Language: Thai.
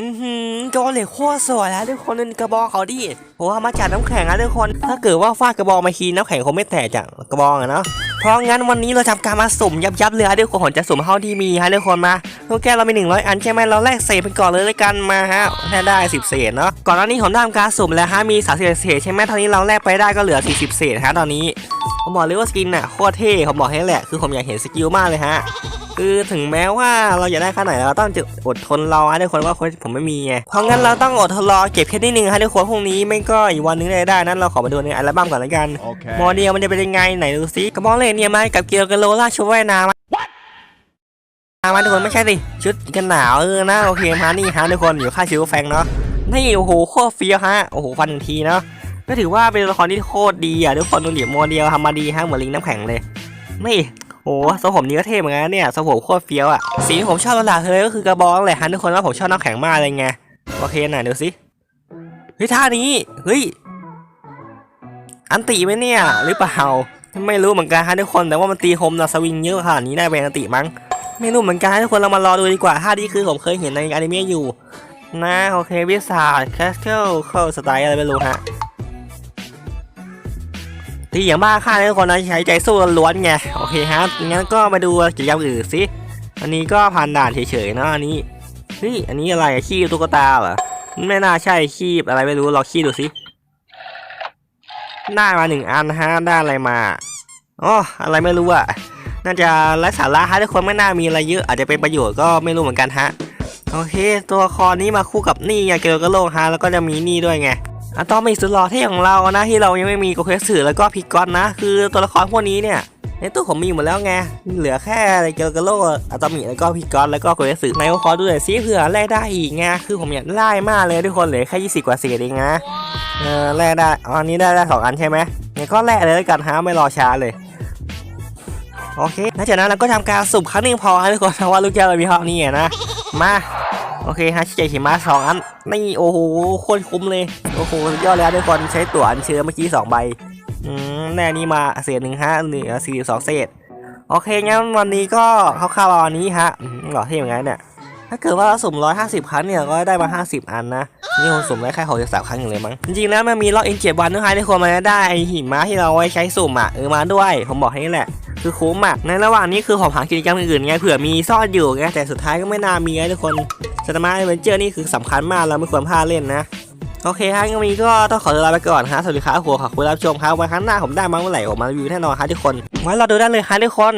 อือหือกระบอกเหล็กโคตรสวยแล้วทุกคนดูกระบอกเขาดิโอ้มาจากน้ำแข็งนะทุกคน ถ้าเกิดว่าฟาดกระบอกมาคีน้ำแข็งคงไม่แตกจากกระบอกอะเนาะเพราะงั้นวันนี้เราทำการมาสุ่มยับยับเลยฮะทุกคนจะสุ่มเท่าที่มีฮะทุกคนมาทุกแก้วเรามี 100 อันใช่ไหมเราแลกเศษไปก่อนเลยแล้วกันมาฮะแค่ได้ 10 เศษเนาะก่อนหน้านี้ผมได้ทำการสุ่มแล้วฮะมี30เศษใช่ไหมตอนนี้เราแลกไปได้ก็เหลือ 40 เศษฮะตอนนี้ผมบอกเลยว่าสกินน่ะโคตรเท่ผมบอกให้แหละคือผมอยากเห็นสกิลมากเลยฮะ คือถึงแม้ว่าเราอยากได้ขนาดไหนเราต้องจะอดทนรอฮะทุกคนว่าผมไม่มีไงเพราะงั้นเราต้องอดทนรอเก็บแค่นิดนึงฮะทุกคนพรุ่งนี้ไม่ก็อีกวันนึงได้ได้นั้นเราขอมาดูในอัลบั้มก่อนแล้วกัน Okay. โมเดลมันจะเป็นยังไงไหนดูซิกระบอกเหล็กเนี่ยมากับเกียวกับโลล่าชุดว่ายน้ำมามาทุกคนไม่ใช่สิชุดกันหนาวเออนะโอเคมานี่ฮะทุกคนอยู่ค่าชิวแฟงเนาะนี่โอ้โหโคตรเฟี้ยวฮะโอ้โหฟันหนึ่งทีเนาะก็ถือว่าเป็นละครที่โคตรดีอะทุกคนดูดิโมเดลทำมาดีฮะเหมือนลิงน้ำแข็งเลยนี่ โอ้ทรงผมนี้ก็เท่เหมือนกันเนี่ยทรงผมโคตรเฟี้ยวอะสีที่ผมชอบหลักๆเลยก็คือกระบอกเลยฮะทุกคนว่าผมชอบน้ำแข็งมากเลยไงโอเคหนดูสิเฮ้ยท่านี้เฮ้ยอันติไหมเนี่ยหรือเปล่าไม่รู้เหมือนกันฮะทุกคนแต่ว่ามันตีโฮมนาสวิงเยอะขนาดนี้ได้เป็นอันติมั้งไม่รู้เหมือนกันทุกคนเรามารอดูดีกว่าท่านี้คือผมเคยเห็นในอนิเมะอยู่นะโอเควิสาแคสเคิลเข้าสไตล์อะไรไม่รู้ฮะ ตีอย่างบ้าค่าทุกคนนะใช้ใจสู้ล้วนไงโอเคฮะงั้นก็มาดูกิจกรรมอื่นสิอันนี้ก็ผ่านด่านเฉยๆเนาะอันนี้เฮ้ยอันนี้อะไรขี้ตุ๊กตาเหรอไม่น่าใช่ขี้อะไรไม่รู้ลองขี้ดูสิได้มาหนึ่งอันฮะได้อะไรมาอ๋ออะไรไม่รู้อะน่าจะไร้สาระฮะทุกคนไม่น่ามีอะไรเยอะอาจจะเป็นประโยชน์ก็ไม่รู้เหมือนกันฮะโอเค ตัวครนี้มาคู่กับนี่ไงเกลกระโลกฮะแล้วก็จะมีนี่ด้วยไง อะตอมิกสุดหล่อเท่ของเรานะที่เรายังไม่มีโกเคสือแล้วก็พิกอนนะ คือตัวละครพวกนี้เนี่ยในตู้ผมมีหมดแล้วไง เหลือแค่เกลกโลอะตอมิกแล้วก็พิกอนแล้วก็โกเคสือในขอดูหน่อยซิเผื่อแลกได้อีกไงคือผมอยากได้มากเลยทุกคนเหลือแค่20 กว่าเศษเองนะเออแลกได้อันนี้ได้ได้สองอันใช่ไหมงั้นก็แลกเลยแล้วกันฮะไม่รอช้าเลยโอเคหลังจากนั้นเราก็ทำการสุ่มครั้งหนึ่งพอทุกคนเพราะว่าลูกแก้วเรามีเท่านี้นะมา โอเคฮะชิเจหิมะสองอันนี่โอ้โหโคตรคุ้มเลย โอ้โหยอดแล้วทุกคนใช้ตั๋วอันเชิญเมื่อกี้สองใบอืมแน่นี่มาเศษหนึ่งฮะเหลือสี่สองเศษ โอเคงั้นวันนี้ก็คร่าวๆวันนี้ฮะหล่อเท่เหมือนกันเนี่ยถ้าเกิดว่าเราสุ่ม150ครั้งเนี่ยก็ได้มา50อันนะนี่ผมสุ่มได้แค่63ครั้งอย่างเลยมั้งจริงๆแล้วมันมีล็อกอินเจ็ดวันด้วยฮะที่คนมาได้ไอหิมะที่เราไว้ใช้สุ่มอะเออมาด้วย ผมบอกให้นี่แหละคือคุ้มอะในระหว่างนี้คือผมหากิจกรรมอื่นๆไงเผื่อมีซ่อนอยู่ไงแต่สุดท้ายก็ไม่น่ามีไงทุกคน สตาร์มเอเวนเจอร์นี่คือสำคัญมากเราไม่ควรพลาดเล่นนะโอเคฮะงั้นวันนี้ก็ต้องขอตัวลาไปก่อนฮะสวัสดีครับหัวขอบคุณรับชมครับวันข้างหน้าผมได้มาเมื่อไหร่ผมมารีวิวแน่นอนฮะทุกคนไว้เราดูได้เลยฮะทุกคน